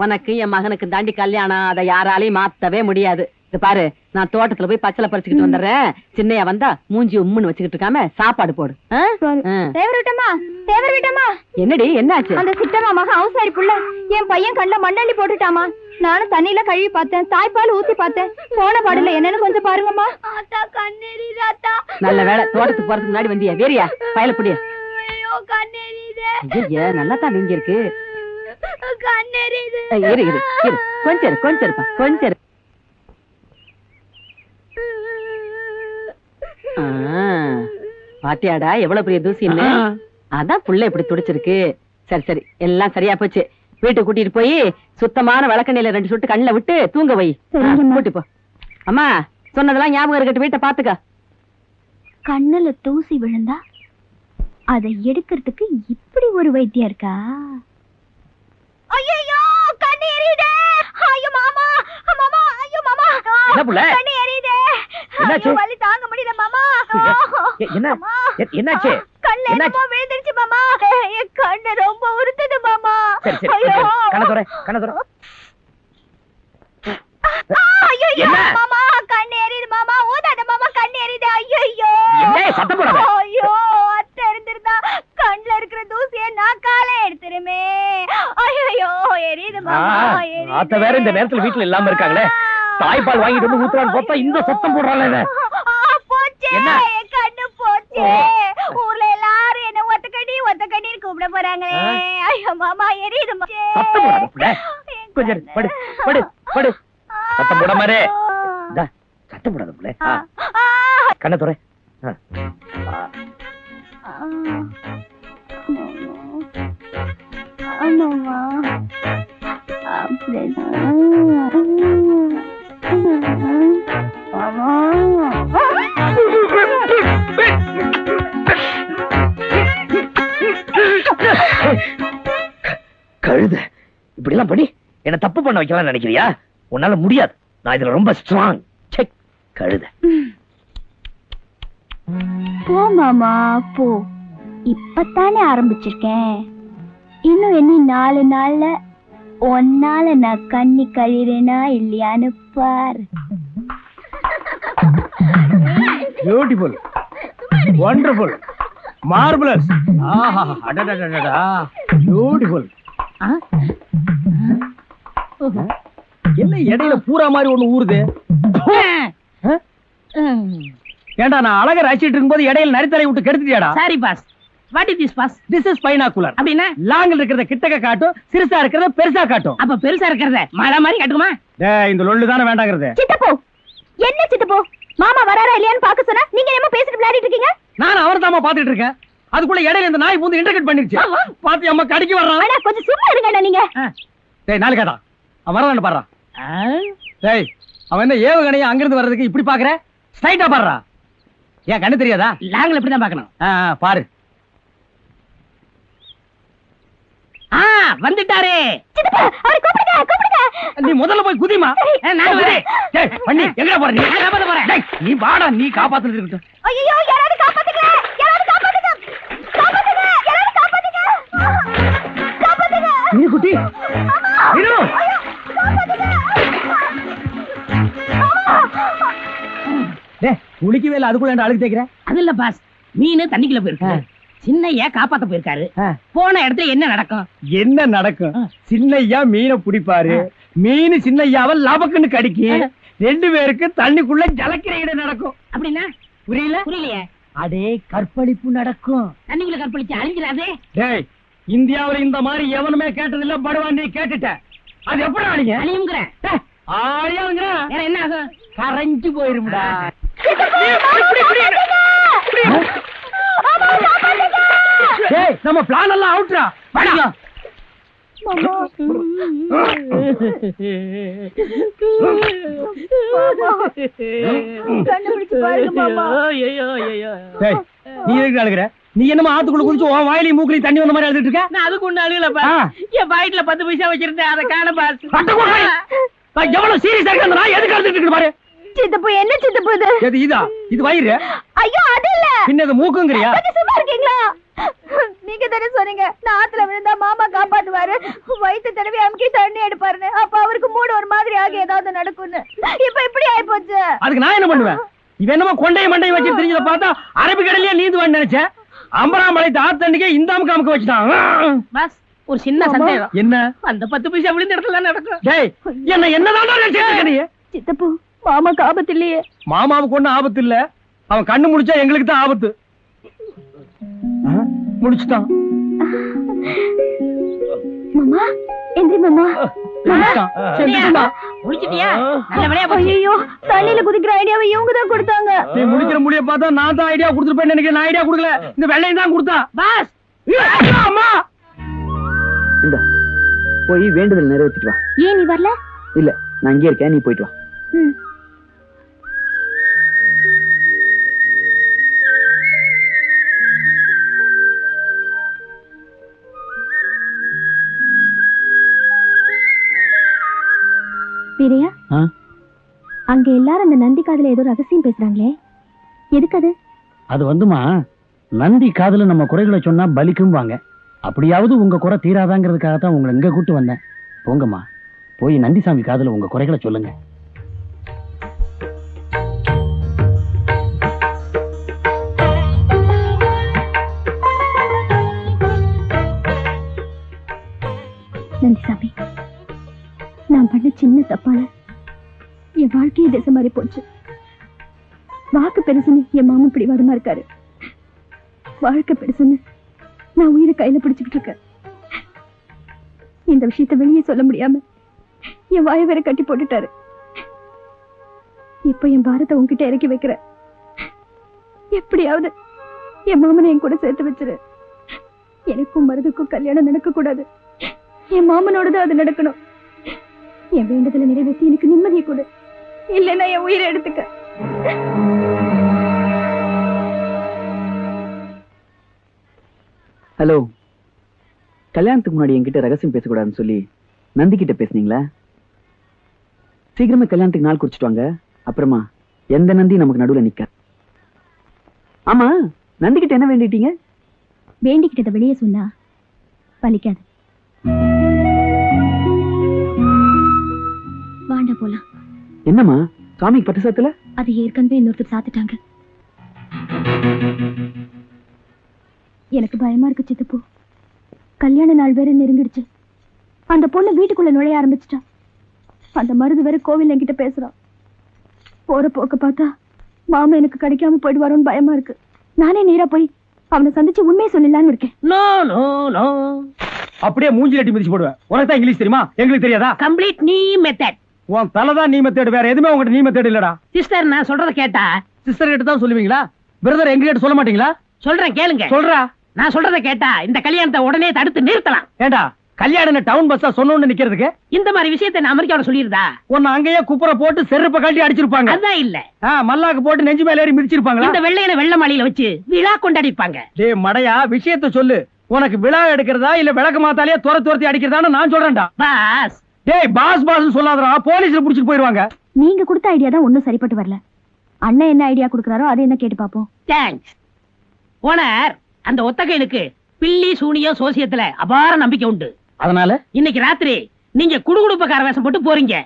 உனக்கு என் மகனுக்கு தாண்டி கல்யாணம் அதை யாராலையும் மாத்தவே முடியாது. இது பாரு நான் தோட்டத்துல போய் பச்சளை பறிச்சுக்கிட்டு வந்துடுறேன். சின்னையா வந்தா மூஞ்சி உம்முன்னு வச்சுக்கிட்டு இருக்காம சாப்பாடு போடு. என்னடி என்னாச்சு? அந்த சித்தமா மகன் அவசாரி புள்ள என் பையன் கண்ட மண்ணள்ளி போட்டுட்டாமா நானும் தண்ணியில கழுவி பார்த்தேன் தாய்ப்பால் ஊத்தி பார்த்தேன். போன பாடல என்னன்னு கொஞ்சம் பாருங்கம்மா. ஆத்தா கண்ணேரி ராத்தா நல்ல வேலை தோட்டத்துக்கு போறதுக்கு முன்னாடி வந்தியா? வேறியா? பயல புடிய ஐயோ கண்ணேரிதே ஐயா நல்லா தான் நீங்க இருக்கு கண்ணேரிது ஏய், இரு இரு இரு. கொஞ்சம் இரு கொஞ்சம் இருப்பா. கொஞ்சம் இரு. பாத்தியாடா எவ்வளவு பெரிய தூசின்னு? அதான் புள்ள இப்படி துடிச்சிருக்கு. சரி சரி. எல்லாம் சரியா போச்சு. வீட்டுக்கு கூட்டிட்டு போய் சுத்தமான விளக்கண்ணில ரெண்டு சொட்டு கண்ணுல விட்டு தூங்க வை. கூட்டி போ. அம்மா சொன்னதெல்லாம் ஞாபகம் இருக்கட்டும். வீட்டை பாத்துக்க. கண்ணுல தூசி விழுந்தா அதை எடுக்கிறதுக்கு இப்படி ஒரு வைத்தியம் இருக்கா? ஐயோ கண்ணு எரியுதே. ஐயோ மாமா மாமா ஐயோ மாமா. என்ன புள்ள? கண்ணு எரியுதே. என்னாச்சு? வலி தாங்க முடியல மாமா. என்ன? என்னாச்சு? கண்ணு? என்னமோ விழுந்துருச்சு மாமா. என் கண்ணு ரொம்ப உறுத்துது மாமா. ஐயோ. கண்ண துறை கண்ண துறை ஐயோ? மாமா கண்ணு எரியுது மாமா. ஊதாத மாமா கண்ணு எரியுது. ஐயோ என்ன? சத்தம் போடாத ஐயோ அத்தை இருந்திருந்தா கண்ணுல இருக்கிற தூசிய நான் காலை எடுத்துருமே ஐயோ எரியுது மாமா ஆ, எரியுது. அத்தை வேற இந்த நேரத்துல வீட்டுல இல்லாம இருக்காங்களே. தாய்ப்பால் வாங்கிட்டு வந்து ஊத்துறான்னு பார்த்தா இந்த சத்தம் போடுறாள் என்ன? கண்ணு போச்சே. ஊர்ல எல்லாரும் என்ன ஒத்த கண்ணி ஒத்த கண்ணீர் கூப்பிட போறாங்களே. ஐயோ மாமா எரியுது. சத்தம் போடாத கொஞ்சம் படு. படு படு. சத்தம். ஆ. இந்தா, சத்தம் போடாத புள்ள. கண்ண துறை ஆமாமா கழுத இப்படி எல்லாம் பண்ணி என்ன தப்பு பண்ண வைக்கலாம் நினைக்கிறியா? உன்னால முடியாது. நான் இதுல ரொம்ப ஸ்ட்ராங் செக் கழுத. போ மாமா போ. இப்பத்தானே ஆரம்பிச்சிருக்கேன். இன்னும் என்ன நாலு நாள்ல ஒன்னால நான் கண்ணி கழிறேனா இல்லையான்னு பாரு. பியூட்டிஃபுல் வண்டர்ஃபுல் மார்பலஸ் ஆஹா அடடடடடா. பியூட்டிஃபுல் என்ன இடையில பூரா மாதிரி ஒண்ணு ஊறுது? ஏண்டா நான் அழகா ரசிச்சிட்டு இருக்கும்போது இடையில நரித்தலை விட்டு கெடுத்துட்டியாடா? Sorry boss what is this boss this is binocular அப்படின்னா லாங்கில் இருக்கிறத கிட்டக்க காட்டும் சிறுசா இருக்கிறத பெருசா காட்டும். அப்ப பெருசா இருக்கிறத மழை மாதிரி கட்டுமா டேய் இந்த லொள்ளு தானே வேண்டாங்கிறது. சித்தப்போ என்ன சித்தப்போ? மாமா வராரா இல்லையான்னு பாக்க சொன்னா நீங்க என்ன பேசிட்டு விளையாடிட்டு இருக்கீங்க? நான் அவர் தாமா பாத்துட்டு இருக்கேன். அதுக்குள்ள இடையில இந்த நாய் பூந்து இன்டர்கட் பண்ணிருச்சு. பாத்தி அம்மா கடிக்கு வர்றான் ஆனா கொஞ்சம் சும்மா இருங்கண்ணா நீங்க. டேய் நாலு கேட்டா. அவன் வரலான்னு பாடுறான் டேய் அவன் என்ன ஏவுகணையை அங்கிருந்து வர்றதுக்கு இப்படி பாக்குற ஸ்ட்ரைட்டா பாடுறா. ஏன் கண்ணு தெரியாதா? லாங்கில் இப்படிதான் பார்க்கணும். ஆ, ஆ, பாரு. ஆ வந்துட்டாரே. நீ முதல்ல போய் குதிமா. நான் வரேன். டேய் பண்ணி எங்கடா போற நீ? காப்பாத்த போறேன். டேய், நீ வாடா நீ காப்பாத்துறது இருக்கட்டும். ஐயோ யாராவது காப்பாத்துங்க யாராவது காப்பாத்துங்க. காப்பாத்துங்க யாராவது காப்பாத்துங்க. காப்பாத்துங்க. நீ குட்டி. இரு டேய் குளிக்கவே இல்லை அதுக்குள்ள ஏன்டா அழுக்கு தேய்க்கிற? அது இல்ல பாஸ். மீன் தண்ணிக்குள்ள போயிருக்கு. சின்னையா காப்பாத்த போயிருக்காரு. போன இடத்துல என்ன நடக்கும்? என்ன நடக்கும்? சின்னையா மீனை பிடிப்பாரு. மீன் சின்னையாவை லபக்குன்னு கடிக்கு. ரெண்டு பேருக்கு தண்ணிக்குள்ள ஜலக்கிற இடம் நடக்கும். அப்படின்னா? புரியல? புரியலையே. அடே கற்பழிப்பு நடக்கும். தண்ணிக்குள்ள கற்பழிச்சு அழிஞ்சிடாதே. டேய் இந்தியாவுல இந்த மாதிரி எவனுமே கேட்டதில்ல படுவான் நீ கேட்டுட்ட. அது எப்படி ஆனீங்க அழியுங்கிறேன் ஆயாங்க வேற என்ன ஆகும்? கரைஞ்சு போயிரும்டா. டேய் நம்ம பிளான் எல்லாம் அவுட்ரா வாடா. கண்டுபிடிச்சு பாருங்க மாமா. டேய் நீ எதுக்கு அழுகுற? நீ என்னமா ஆத்துக்குள்ள குதிச்சு உன் வாயிலையும் மூக்கிலையும் தண்ணி வந்த மாதிரி அழுதுட்டு இருக்க? நான் அதுக்கு ஒண்ணு அழுகல ஆ. பாஸ் என் பாக்கெட்ல பத்து பைசா வச்சிருந்தேன் அதை காண. நான் எவ்வளவு சீரியஸா இருக்க நான் எதுக்கு அழுதுட்டு இருக்கு பாரு. சித்தப்பு என்ன சித்தப்பு இது? எது இதா? இது வயிறு? ஐயோ அது இல்ல. பின்ன இது மூக்குங்கிறியா? சும்மா இருக்கீங்களா? சொன்னீங்க நான் ஆத்துல விழுந்தா மாமா காப்பாத்துவாரு. வயிற்று தடவி அமுக்கி தண்ணி எடுப்பாருன்னு. அப்ப அவருக்கு மூடு ஒரு மாதிரி ஆகி ஏதாவது நடக்கும்னு. இப்ப இப்படி ஆயிப்போச்சு. அதுக்கு நான் என்ன பண்ணுவேன்? இவன் என்னமோ கொண்டைய மண்டையை வச்சு தெரிஞ்சத பார்த்தா அரபிக்கடலையே நீந்துவான்னு நினைச்சேன். அம்பராமலை ஆத்தண்டிக்கே இந்த அமுக்கு அமுக்க வச்சுட்டான். பாஸ் ஒரு சின்ன சந்தேகம். என்ன? அந்த பத்து பைசா விழுந்த இடத்துல நடக்கும். டேய் என்ன என்னதான் நீ? சித்தப்பு மாமாக்கு ஆபத்து இல்லையே மாமாவுக்கு ஒண்ணும் ஆபத்து இல்ல. அவன் கண்ணு முடிச்சா எங்களுக்கு தான் ஆபத்து. ஆ, முடிச்சுட்டான். மாமா எந்திரி மாமா. நான் தான் ஐடியா கொடுத்துருப்பேன் நினைக்கிறேன். நான் ஐடியா கொடுக்கல. இந்த வெள்ளையும் தான் பாஸ். அம்மா. இந்த போய் வேண்டுதல் நிறைவேற்றிட்டு வா. ஏன் நீ வரல? இல்ல நான் இங்கே இருக்கேன். நீ போயிட்டு வா. வீரையா? அங்க எல்லாரும் அந்த நந்தி காதுல ஏதோ ரகசியம் பேசுறாங்களே. எதுக்கு அது? அது வந்துமா? நந்தி காதுல நம்ம குறைகளை சொன்னா பலிக்கும்பாங்க. அப்படியாவது உங்க குறை தீராதாங்கிறதுக்காக தான் உங்களை இங்க கூட்டு வந்தேன். போங்கம்மா. போய் நந்திசாமி காதுல உங்க குறைகளை சொல்லுங்க. மாதிரி போச்சு வாக்கு பெருசுன்னு என் மாமன் இப்படி வருமா இருக்காரு. வாழ்க்கை பெருசுன்னு நான் உயிரை கையில பிடிச்சுக்கிட்டு இருக்கேன். இந்த விஷயத்த வெளியே சொல்ல முடியாம என் வாயை வேற கட்டி போட்டுட்டாரு. இப்ப என் பாரத்தை உங்ககிட்ட இறக்கி வைக்கிற எப்படியாவது என் மாமனை என் கூட சேர்த்து வச்சிரு. எனக்கும் மருதுக்கும் கல்யாணம் நடக்க கூடாது என் மாமனோடதான் அது நடக்கணும். என் வேண்டுதலை நிறைவேற்றி எனக்கு நிம்மதியை கொடு. இல்லைன்னா என் உயிரை எடுத்துக்க. ஹலோ. கல்யாணத்துக்கு முன்னாடி என்கிட்ட ரகசியம் பேசக்கூடாதுன்னு சொல்லி நந்தி கிட்ட பேசுனீங்களா? சீக்கிரமே கல்யாணத்துக்கு நாள் குறிச்சிட்டு வாங்க. அப்புறமா எந்த நந்தி நமக்கு நடுவுல நிக்க? ஆமா நந்தி கிட்ட என்ன வேண்டிட்டீங்க? வேண்டிக்கிட்டதை வெளியே சொன்னா பலிக்காது வாண்ட போலாம். என்னம்மா? சாமிக்கு பட்டு சாத்துல அது ஏற்கனவே இன்னொருத்தர் சாத்துட்டாங்க. எனக்கு பயமா இருக்கு சித்தப்பு. கல்யாண நாள் வேற நெருங்கிடுச்சு. அந்த பொண்ணு வீட்டுக்குள்ள நுழைய ஆரம்பிச்சிட்டா. அந்த மருது வேற கோவில் என்கிட்ட பேசுறான் போற போக்க பார்த்தா மாமா எனக்கு கிடைக்காம போயிடுவாரோன்னு பயமா இருக்கு. நானே நேரா போய் அவனை சந்திச்சு உண்மையை சொல்லலான்னு இருக்கேன். No no no. அப்படியே மூஞ்சி லட்டி மிதிச்சு போடுவேன். உனக்கு தான் இங்கிலீஷ் தெரியுமா? எங்களுக்கு தெரியாதா? கம்ப்ளீட் நீ மெத்தட் உன் தலைதான் நீ மெத்தேடு வேற எதுவுமே உங்ககிட்ட நீ மெத்தேடு இல்லடா. சிஸ்டர் நான் சொல்றத கேட்டா? சிஸ்டர் கிட்ட தான் சொல்லுவீங்களா? பிரதர் எங்க கிட்ட சொல்ல மாட்டீங்களா? சொல்றேன் கேளுங்க. சொல்றா. நான் சொல்றத கேட்டா இந்த கல்யாணத்தை உடனே தடுத்து நிறுத்தலாம். ஏண்டா கல்யாணம் டவுன் பஸ்ஸா சொன்னோன்னு நிக்கிறதுக்கு? இந்த மாதிரி விஷயத்தை நான் அமெரிக்காவோட சொல்லியிருந்தா? உன்னை அங்கேயே குப்புற போட்டு செருப்ப கட்டி அடிச்சிருப்பாங்க. அதுதான் இல்ல. மல்லாக்கு போட்டு நெஞ்சு மேல ஏறி மிதிச்சிருப்பாங்களா? இந்த வெள்ளையில வெள்ள மாளிகையில வச்சு விழா கொண்டாடிப்பாங்க. டேய் மடையா விஷயத்த சொல்லு. உனக்கு விழா எடுக்கிறதா இல்ல விளக்கு மாத்தாலே துர துரத்தி அடிக்கிறதான்னு நான் சொல்றேன்டா. பாஸ். டேய் பாஸ் பாஸ் சொல்லாதடா. போலீஸ்ல புடிச்சிட்டு போயிருவாங்க நீங்க கொடுத்த ஐடியா தான் ஒன்னும் சரிப்பட்டு வரல. அண்ணன் என்ன ஐடியா கொடுக்கறாரோ அதை என்ன கேட்டு பாப்போம் தேங்க்ஸ் ஓனர் அந்த ஒத்தகைனுக்கு பில்லி சூனியம் சோசியத்துல அபார நம்பிக்கை உண்டு. அதனால? இன்னைக்கு ராத்திரி நீங்க குடுகுடுப்பக்கார வேஷம் போட்டு போறீங்க.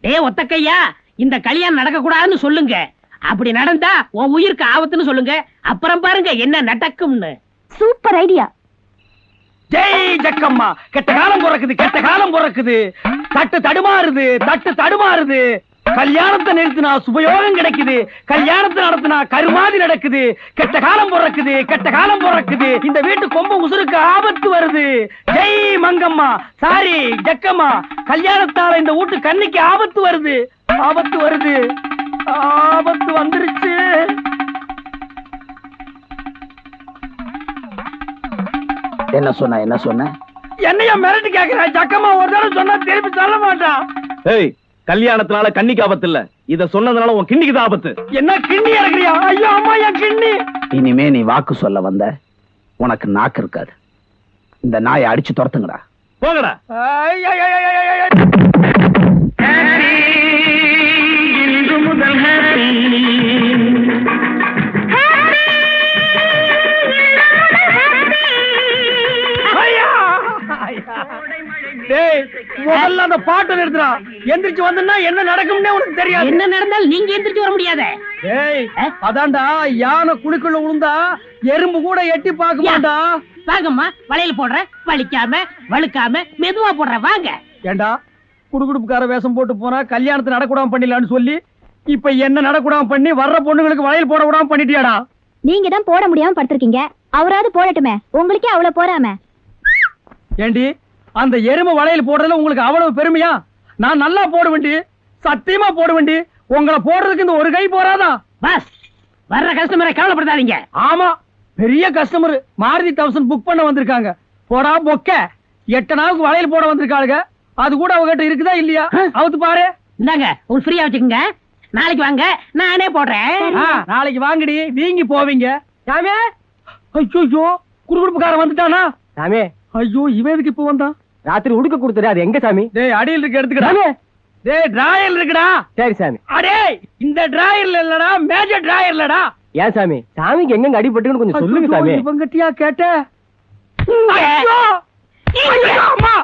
டே ஒத்தக்கையா இந்த கல்யாணம் நடக்க கூடாதுன்னு சொல்லுங்க. அப்படி நடந்தா உன் உயிருக்கு ஆபத்துன்னு சொல்லுங்க. அப்புறம் பாருங்க என்ன நடக்கும்னு. Super idea Jai Jakkamma. கெட்ட காலம் பிறக்குது கெட்ட காலம் பிறக்குது. தட்டு தடுமாறுது தட்டு தடுமாறுது. கல்யாணத்தை நிறுத்தினா சுபயோகம் கிடைக்குது. கல்யாணத்தை நடத்தினா கருமாதி நடக்குது. கெட்ட காலம் பிறக்குது கெட்ட காலம் பிறக்குது. இந்த வீட்டு கொம்பு உசுருக்கு ஆபத்து வருது. ஜெய் மங்கம்மா. சாரி ஜக்கம்மா. கல்யாணத்தால இந்த வீட்டு கண்ணிக்கு ஆபத்து வருது. ஆபத்து வருது. ஆபத்து வந்துருச்சு. என்ன சொன்ன என்ன சொன்ன? என்னைய மிரட்டி கேக்குற? ஜக்கம்மா ஒரு தடவை சொன்னா திருப்பி சொல்ல மாட்டான் ஏய் கல்யாணத்தினால கண்ணிக்கு ஆபத்து இல்ல. இத சொன்னதுனால உன் கிண்ணிக்கு தான் ஆபத்து. என்ன கிண்ணி இறக்குறியா ஐயோ அம்மா என் கிண்ணி. இனிமே நீ வாக்கு சொல்ல வந்த உனக்கு நாக்கு இருக்காது. இந்த நாயை அடிச்சு துரத்துங்கடா. போங்கடா. ஐய், ஐய், ஐய், ஐய், ஐய், ஐய். பாட்டு நிறுத்துறா. எந்திரிச்சு வந்தா என்ன நடக்கும்னே உனக்கு தெரியாது. என்ன நடந்தாலும் நீங்க எந்திரிச்சு வர முடியாதே? ஏய் அதான்டா யானை குழிக்குள்ள விழுந்தா எறும்பு கூட எட்டி பார்க்க மாட்டா வாங்கம்மா வளையல் போடுறேன் வலிக்காம வழுக்காம மெதுவா போடுறேன் வாங்க. ஏண்டா குடுகுடுப்புக்கார வேஷம் போட்டு போனா கல்யாணத்தை நடக்கூடாம பண்ணிடலாம்னு சொல்லி இப்ப என்ன நடக்கூடாம பண்ணி வர்ற பொண்ணுங்களுக்கு வளையல் போட விடாம பண்ணிட்டியாடா? நீங்க தான் போட முடியாம படுத்திருக்கீங்க. அவராவது போடட்டுமே. உங்களுக்கே அவ்வளவு போறாம. ஏண்டி அந்த எருமை வளையல் போடுறதுல உங்களுக்கு அவ்வளவு பெருமையா? நான் நல்லா போட வேண்டி சத்தியமா போட வேண்டி உங்களை போடுறதுக்கு இந்த ஒரு கை போறாதா? பஸ் வர்ற கஸ்டமரை கவலைப்படுத்தாதீங்க ஆமா பெரிய கஸ்டமர் மாருதி தௌசண்ட் புக் பண்ண வந்திருக்காங்க. போடா பொக்க. எட்டனாவுக்கு வளையல் போட வந்திருக்காளுங்க. அது கூட அவகிட்ட இருக்குதா இல்லையா? அவுத்து பாரு. இந்தாங்க உங்களுக்கு ஃப்ரீயா வச்சுக்கோங்க. நாளைக்கு வாங்க நானே போடுறேன். நாளைக்கு வாங்கடி. வீங்கி போவீங்க. சாமி ஐயோ குடுகுடுப்புக்காரன் வந்துட்டானா? சாமி ஐயோ இவன் எதுக்கு இப்ப வந்தான்? ராத்திரி உடுக்க கொடுத்துரு அது எங்க சாமி? டேய் அடியில் இருக்கு எடுத்துக்கடா. டேய் டிராயர் இருக்குடா. சரி சாமி. அடே இந்த டிராயர்ல இல்லடா மேஜர் டிராயர்லடா ஏன் சாமி? சாமிக்கு எங்க அடிபட்டுன்னு கொஞ்சம் சொல்லுங்க சாமி. இவங்கிட்டயா கேட்ட ஐயோ! ஐயோ, அம்மா!